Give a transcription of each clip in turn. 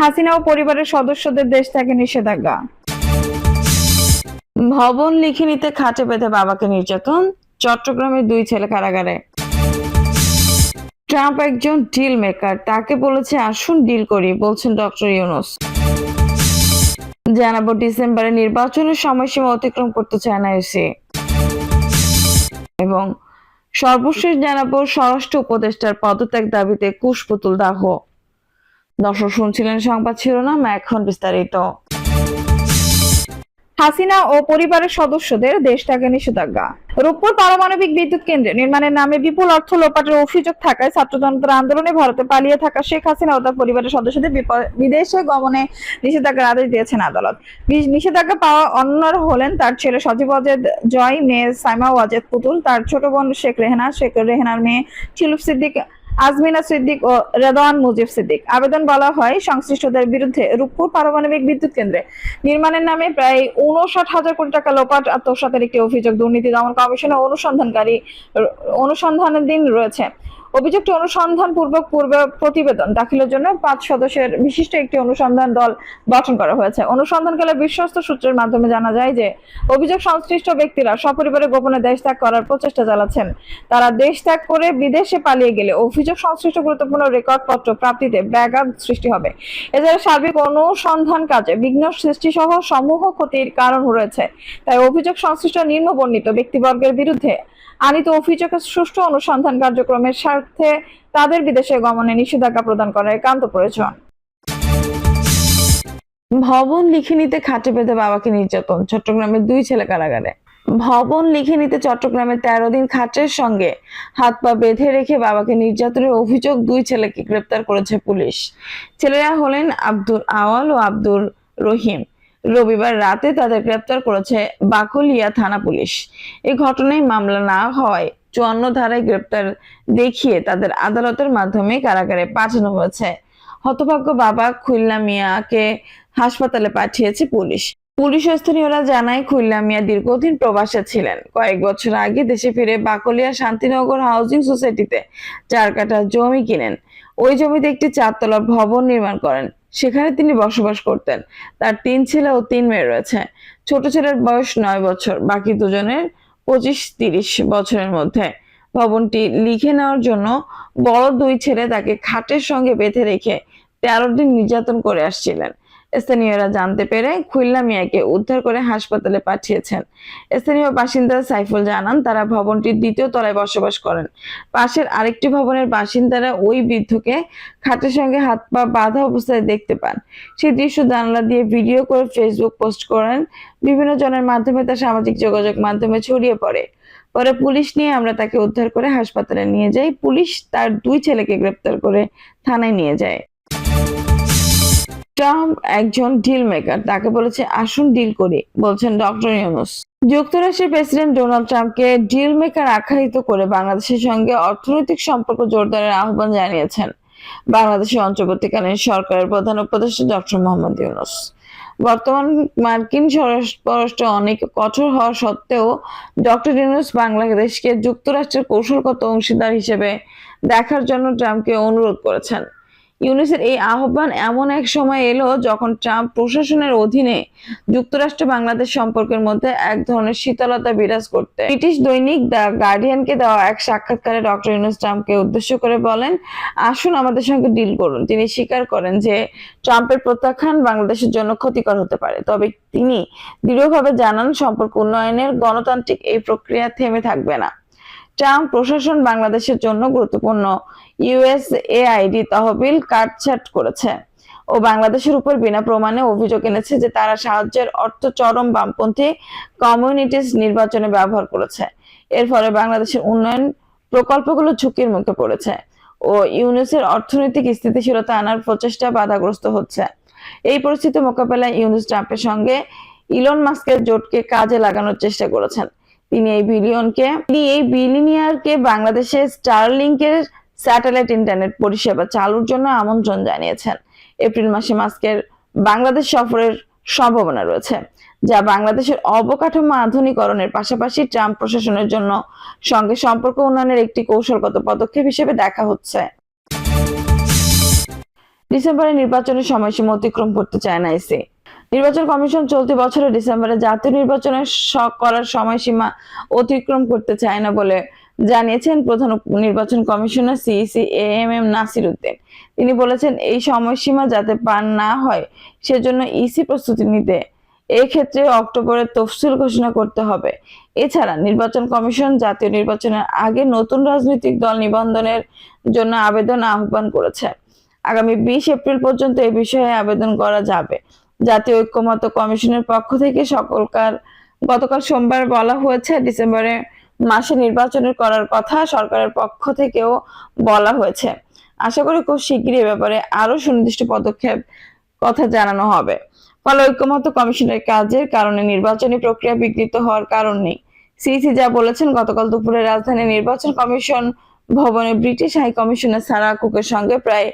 হাসিনা ও পরিবারের সদস্যদের দেশ থেকে নিষেধাজ্ঞা। ভবন লিখে নিতে খাটে বেঁধে বাবাকে নির্যাতন, চট্টগ্রামের দুই ছেলে কারাগারে। ট্রাম্প একজন ডিল মেকার তাকে বলেছে, আসুন ডিল করি, বলছেন ডক্টর ইউনুস। জানাব ডিসেম্বরে নির্বাচনের সময়সীমা অতিক্রম করতে চায় না এসে এবং সর্বশেষ জানাব, স্বরাষ্ট্র উপদেষ্টার পদত্যাগ দাবিতে কুশপুতুল দাহ। দর্শক, শুনছিলেন সংবাদ শিরোনাম, এখন বিস্তারিত। হাসিনা ও পরিবারের সদস্যদের দেশ থেকে নিষেধাজ্ঞা। রূপপুর পারমাণবিক বিদ্যুৎ কেন্দ্রে নির্মাণের নামে বিপুল অর্থ লোপাটের অভিযোগ থাকায় ছাত্র জনতার আন্দোলনে ভারতে পালিয়ে থাকা শেখ হাসিনা ও তার পরিবারের সদস্যদের বিদেশে গমনে নিষেধাজ্ঞার আদেশ দিয়েছেন আদালত। নিষেধাজ্ঞা পাওয়া অন্যরা হলেন তার ছেলে সজীব ওয়াজেদ জয়, মেয়ে সাইমা ওয়াজেদ পুতুল, তার ছোট বোন শেখ রেহনা। শেখ রেহনার মেয়ে চিলুফ সিদ্দিক আজমিনা সিদ্দিক ও রেদওয়ান মুজিব সিদ্দিক। আবেদন বলা হয় সংশ্লিষ্টদের বিরুদ্ধে রূপপুর পারমাণবিক বিদ্যুৎ কেন্দ্রে। নির্মাণের নামে প্রায় উনষাট হাজার কোটি টাকা লোপাট আত্মসাতের একটি অভিযোগ দুর্নীতি দমন কমিশনের অনুসন্ধানকারী অনুসন্ধানের দিন রয়েছে। অভিযোগটি অনুসন্ধান পূর্বক পূর্বে প্রতিবেদন দাখিলের জন্য পাঁচ সদস্যের বিশিষ্ট একটি অনুসন্ধান দল গঠন করা হয়েছে। অনুসন্ধানকালে বিশ্বস্ত সূত্রের মাধ্যমে জানা যায় যে, অভিযোগ সংশ্লিষ্ট ব্যক্তিরা সপরিবারে গোপনে দেশ ত্যাগ করার প্রচেষ্টা চালাচ্ছেন। তারা দেশ ত্যাগ করে বিদেশে পালিয়ে গেলে অভিযোগ সংশ্লিষ্ট গুরুত্বপূর্ণ রেকর্ডপত্র প্রাপ্তিতে ব্যাঘাত সৃষ্টি হবে। এছাড়া সার্বিক অনুসন্ধান কাজে বিঘ্ন সৃষ্টি সহ সমূহ ক্ষতির কারণ রয়েছে। তাই অভিযোগ সংশ্লিষ্ট নিম্ন বর্ণিত ব্যক্তিবর্গের বিরুদ্ধে আনিত অভিযোগের সুষ্ঠু অনুসন্ধান কার্যক্রমের স্বার্থে তাদের বিদেশে গমনে নিষেধাজ্ঞা প্রদান করা একান্ত প্রয়োজন ভবন লিখে নিতে খাটে বেঁধে বাবাকে নির্যাতন, চট্টগ্রামের দুই ছেলে কারাগারে। ভবন লিখে নিতে চট্টগ্রামে তেরো দিন খাটের সঙ্গে হাত পা বেঁধে রেখে বাবাকে নির্যাতনের অভিযোগ দুই ছেলেকে গ্রেপ্তার করেছে পুলিশ। ছেলেরা হলেন আব্দুল আওয়াল ও আব্দুল রহিম। রবিবার রাতে তাদের গ্রেপ্তার করেছে বাকলিয়া থানা পুলিশ। এই ঘটনায় মামলা না হওয়ায় চুয়ান্ন ধারায় গ্রেপ্তার দেখিয়ে তাদের আদালতের মাধ্যমে কারাগারে পাঠানো হয়েছে। হতভাগ্য বাবা খুলনা মিয়াকে হাসপাতালে পাঠিয়েছে পুলিশ। পুলিশ স্থানীয়রা জানায়, খুলনা মিয়া দীর্ঘদিন প্রবাসে ছিলেন। কয়েক বছর আগে দেশে ফিরে বাকলিয়া শান্তিনগর হাউজিং সোসাইটিতে চার কাঠা জমি কিনেন। ওই জমিতে একটি চারতলা ভবন নির্মাণ করেন। সেখানে তিনি বসবাস করতেন। তার তিন ছেলে ও তিন মেয়ে রয়েছে। ছোট ছেলের বয়স নয় বছর, বাকি দুজনের পঁচিশ তিরিশ বছরের মধ্যে। ভবনটি লিখে নেওয়ার জন্য বড় দুই ছেলে তাকে খাটের সঙ্গে বেঁধে রেখে তেরো দিন নির্যাতন করে আসছিলেন। স্থানীয়রা জানতে পেরে খুলনা মিয়াকে উদ্ধার করে হাসপাতালে পাঠিয়েছেন। স্থানীয় বাসিন্দা সাইফুল জানান, তারা ভবনটির দ্বিতীয় তলায় বসবাস করেন। পাশের আরেকটি ভবনের বাসিন্দারা ওই বৃদ্ধকে খাটের সঙ্গে হাত পা বাঁধা অবস্থায় দেখতে পান। সেই দৃশ্য জানালা দিয়ে ভিডিও করে ফেসবুক পোস্ট করেন। বিভিন্ন জনের মাধ্যমে তা সামাজিক যোগাযোগ মাধ্যমে ছড়িয়ে পড়ে। পরে পুলিশ নিয়ে আমরা তাকে উদ্ধার করে হাসপাতালে নিয়ে যাই। পুলিশ তার দুই ছেলেকে গ্রেপ্তার করে থানায় নিয়ে যায়। ট্রাম্প একজন ডিল মেকার তাকে বলেছে, আসুন ডিল করি, বলছেন ডক্টর ইউনুস। যুক্তরাষ্ট্রের প্রেসিডেন্ট ডোনাল্ড ট্রাম্পকে ডিল মেকার আখ্যায়িত করে বাংলাদেশের সঙ্গে অর্থনৈতিক সম্পর্ক জোরদারের আহ্বান জানিয়েছেন বাংলাদেশের অন্তর্বর্তীকালীন সরকারের প্রধান উপদেষ্টা ডক্টর মোহাম্মদ ইউনুস। বর্তমান মার্কিন পররাষ্ট্র অনেক কঠোর হওয়া সত্ত্বেও ডক্টর ইউনুস বাংলাদেশকে যুক্তরাষ্ট্রের কৌশলগত অংশীদার হিসেবে দেখার জন্য ট্রাম্পকে অনুরোধ করেছেন। ইউনুসের এই আহ্বান এমন এক সময় এলো যখন ট্রাম্প প্রশাসনের অধীনে যুক্তরাষ্ট্র বাংলাদেশ সম্পর্কের মধ্যে এক ধরনের শীতলতা বিরাজ করতে। ব্রিটিশ দৈনিক দ্য গার্ডিয়ানকে দেওয়া এক সাক্ষাৎকারে ডক্টর ইউনুস ট্রাম্পকে উদ্দেশ্য করে বলেন, আসুন আমাদের সঙ্গে ডিল করুন। তিনি স্বীকার করেন যে, ট্রাম্পের প্রত্যাখ্যান বাংলাদেশের জন্য ক্ষতিকর হতে পারে। তবে তিনি দৃঢ়ভাবে জানান, সম্পর্ক উন্নয়নের গণতান্ত্রিক এই প্রক্রিয়া থেমে থাকবে না। ট্রাম্প প্রশাসন বাংলাদেশের জন্য গুরুত্বপূর্ণ। ইউএসএআইডি তহবিল কাটছাট করেছে ও বাংলাদেশের উপর বিনা প্রমাণে অভিযোগ এনেছে যে তারা সাহায্যের অর্থ চরম বামপন্থী কমিউনিটিস নির্বাচনে ব্যবহার করেছে। এর ফলে বাংলাদেশের উন্নয়ন প্রকল্পগুলো ঝুঁকির মুখে পড়েছে ও ইউনুসের অর্থনৈতিক স্থিতিশীলতা আনার প্রচেষ্টা বাধাগ্রস্ত হচ্ছে। এই পরিস্থিতি মোকাবেলায় ইউনুস ট্রাম্পের সঙ্গে ইলন মাস্কের জোটকে কাজে লাগানোর চেষ্টা করেছেন। তিনি এই বিলিয়নকে, তিনি এই বিলিনিয়ারকে বাংলাদেশের স্টারলিংকের স্যাটেলাইট ইন্টারনেট পরিষেবা চালুর জন্য আমন্ত্রণ জানিয়েছেন। এপ্রিল মাসে মাস্কের বাংলাদেশ সফরের সম্ভাবনা রয়েছে, যা বাংলাদেশের অবকাঠামো আধুনিকরণের পাশাপাশি ট্রাম্প প্রশাসনের জন্য সঙ্গে সম্পর্ক উন্নয়নের একটি কৌশলগত পদক্ষেপ হিসেবে দেখা হচ্ছে। ডিসেম্বরে নির্বাচনের সময়সীমা অতিক্রম করতে চায় না ইসি নির্বাচন কমিশন চলতি বছরের ডিসেম্বরে জাতীয় নির্বাচনের স- করার সময়সীমা অতিক্রম করতে চায় না বলে জানিয়েছেন প্রধান নির্বাচন commissioner CEC A M M Nasir Uddin. তিনি বলেছেন, এই সময়সীমা যাতে পার না হয়, সেজন্য ইসি প্রস্তুতি নিতে এই ক্ষেত্রে অক্টোবরের তফসিল ঘোষণা করতে হবে। এছাড়া নির্বাচন কমিশন জাতীয় নির্বাচনের আগে নতুন রাজনৈতিক দল নিবন্ধনের জন্য আবেদন আহ্বান করেছে। আগামী বিশ এপ্রিল পর্যন্ত এই বিষয়ে আবেদন করা যাবে। জাতীয় ঐক্যমত্য কমিশনের পক্ষ থেকে সকলকার, গতকাল সোমবার বলা হয়েছে ডিসেম্বরে মাসে নির্বাচনের করার কথা সরকারের পক্ষ থেকেও বলা হয়েছে। আশা করি খুব শীঘ্রই ব্যাপারে আরও সুনির্দিষ্ট পদক্ষেপ কথা জানানো হবে। ফলে ঐক্যমত্য কমিশনের কাজের কারণে নির্বাচনী প্রক্রিয়া বিঘ্নিত হওয়ার কারণ নেই। সিসি যা বলেছেন, গতকাল দুপুরে রাজধানী নির্বাচন কমিশন ভবনে ব্রিটিশ হাই কমিশনার সারা কুকের সঙ্গে প্রায়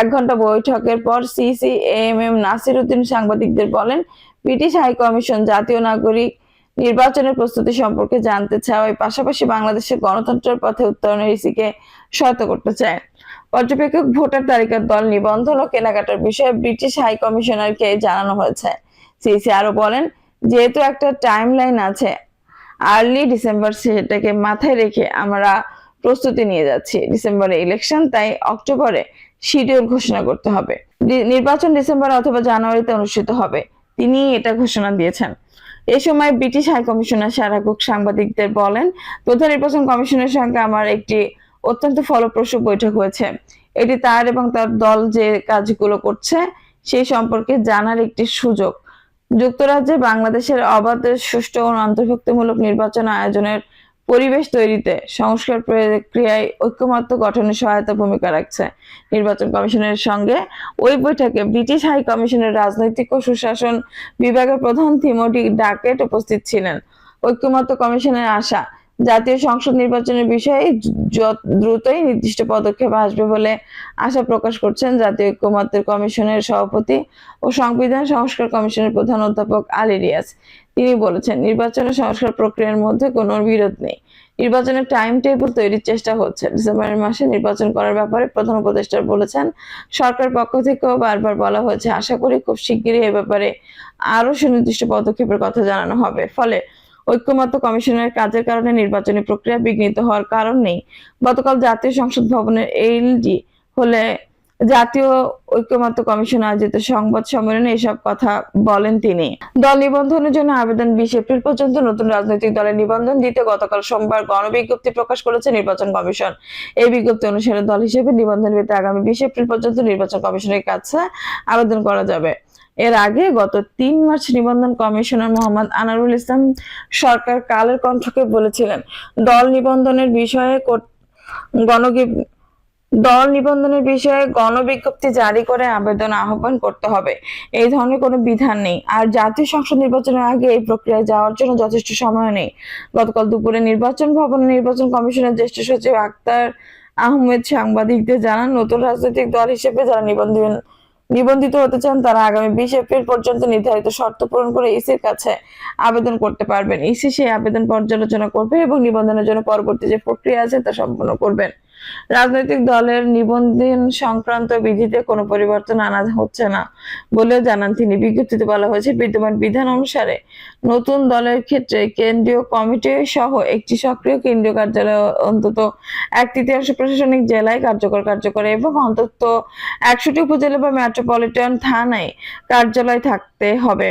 এক ঘণ্টা বৈঠকের পর CEC M M Nasir Uddin সাংবাদিকদের বলেন, ব্রিটিশ হাই কমিশন জাতীয় নাগরিক নির্বাচনের প্রস্তুতি সম্পর্কে জানতে চাওয়ায় পাশাপাশি বাংলাদেশের গণতন্ত্রের পথে উত্তরণের ইসিকে সহায়তা করতে চায়। পর্যবেক্ষক ভোটার তালিকার দল নিবন্ধন ও কেনাকাটার বিষয়ে ব্রিটিশ হাই কমিশনারকে জানানো হয়েছে। সিসি আরও বলেন, যেহেতু একটা টাইম লাইন আছে, আর্লি ডিসেম্বর সেটাকে মাথায় রেখে আমরা প্রস্তুতি নিয়ে যাচ্ছি ডিসেম্বরে ইলেকশন তাই অক্টোবরে শিডিউল ঘোষণা করতে হবে। নির্বাচন ডিসেম্বর অথবা জানুয়ারিতে অনুষ্ঠিত হবে। তিনি এটা ঘোষণা দিয়েছেন। এ সময় British high commissioner Sarah Cook সাংবাদিকদের বলেন, প্রধান নির্বাচন কমিশনের সঙ্গে আমার একটি অত্যন্ত ফলপ্রসূ বৈঠক হয়েছে। এটি তার এবং তার দল যে কাজগুলো করছে সেই সম্পর্কে জানার একটি সুযোগ। যুক্তরাজ্যে বাংলাদেশের অবাধ, সুষ্ঠু ও অন্তর্ভুক্তিমূলক নির্বাচন আয়োজনের পরিবেশ তৈরিতে সংস্কার প্রক্রিয়ায় ঐক্যমত্য গঠনে সহায়তা ভূমিকা রাখছে। নির্বাচন কমিশনের সঙ্গে ওই বৈঠকে ব্রিটিশ হাই কমিশনের রাজনৈতিক ও সুশাসন বিভাগের প্রধান থিমোটি ডাকেট উপস্থিত ছিলেন। ঐক্যমত্য কমিশনের আশা জাতীয় সংসদ নির্বাচনের বিষয়ে দ্রুতই নির্দিষ্ট পদক্ষেপ আসবে বলে আশা প্রকাশ করছেন জাতীয় ঐক্যমত্যের কমিশনের সভাপতি ও সংবিধান সংস্কার কমিশনের প্রধান অধ্যাপক আলী রিয়াজ। তিনি বলেছেন নির্বাচনের সংস্কার প্রক্রিয়ার মধ্যে কোনো বিরোধ নেই। নির্বাচনের টাইম টেবিল তৈরির চেষ্টা হচ্ছে। ডিসেম্বরের মাসে নির্বাচন করার ব্যাপারে প্রধান উপদেষ্টা বলেছেন, সরকার পক্ষ থেকেও বারবার বলা হয়েছে, আশা করি খুব শিগগিরই এ ব্যাপারে আরও সুনির্দিষ্ট পদক্ষেপের কথা জানানো হবে। ফলে ঐক্যমত্য কমিশনের কাজের কারণে নির্বাচনী প্রক্রিয়া বিঘ্নিত হওয়ার কারণ নেই। গতকাল জাতীয় সংসদ ভবনের এলজি হলে জাতীয় ঐক্যমত্য কমিশন আয়োজিত সংবাদ সম্মেলনে এসব কথা বলেন তিনি। দল নিবন্ধনের জন্য আবেদন বিশ এপ্রিল পর্যন্ত নতুন রাজনৈতিক দলের নিবন্ধন দিতে গতকাল সোমবার গণবিজ্ঞপ্তি প্রকাশ করেছে নির্বাচন কমিশন। এই বিজ্ঞপ্তি অনুসারে দল হিসেবে নিবন্ধন পেতে আগামী বিশ এপ্রিল পর্যন্ত নির্বাচন কমিশনের কাছে আবেদন করা যাবে। এর আগে গত তিন মার্চ নিবন্ধন কমিশনার মোহাম্মদ আনারুল ইসলাম সরকার কালের কণ্ঠকে বলেছিলেন, দল নিবন্ধনের বিষয়ে কর্ত- দল নিবন্ধনের বিষয়ে গণবিজ্ঞপ্তি জারি করে আবেদন আহ্বান করতে হবে। এই ধরনের কোনো বিধান নেই। আর জাতীয় সংসদ নির্বাচনের আগে এই প্রক্রিয়ায় যাওয়ার জন্য যথেষ্ট সময় নেই। গতকাল দুপুরে নির্বাচন ভবনে নির্বাচন কমিশনের জ্যেষ্ঠ সচিব আক্তার আহমেদ সাংবাদিকদের জানান, নতুন রাজনৈতিক দল হিসেবে যারা নিবন্ধন নিবন্ধিত হতে চান, তারা আগামী বিশ এপ্রিল পর্যন্ত নির্ধারিত শর্ত পূরণ করে ইসির কাছে আবেদন করতে পারবেন। ইসি সেই আবেদন পর্যালোচনা করবে এবং নিবন্ধনের জন্য পরবর্তী যে প্রক্রিয়া আছে তা সম্পন্ন করবেন। রাজনৈতিক দলের নিবন্ধন সংক্রান্ত বিধিতে কোনো পরিবর্তন আনা হচ্ছে না বলেও জানান তিনি। বিজ্ঞপ্তিতে বলা হয়েছে, বিদ্যমান বিধান অনুসারে নতুন দলের ক্ষেত্রে কেন্দ্রীয় কমিটি সহ একটি সক্রিয় কেন্দ্রীয় কার্যালয় অন্তত এক তৃতীয়াংশ প্রশাসনিক জেলায় কার্যকর কার্যকর এবং অন্তত একশোটি উপজেলা বা মেট্রোপলিটন থানায় কার্যালয় থাকতে হবে।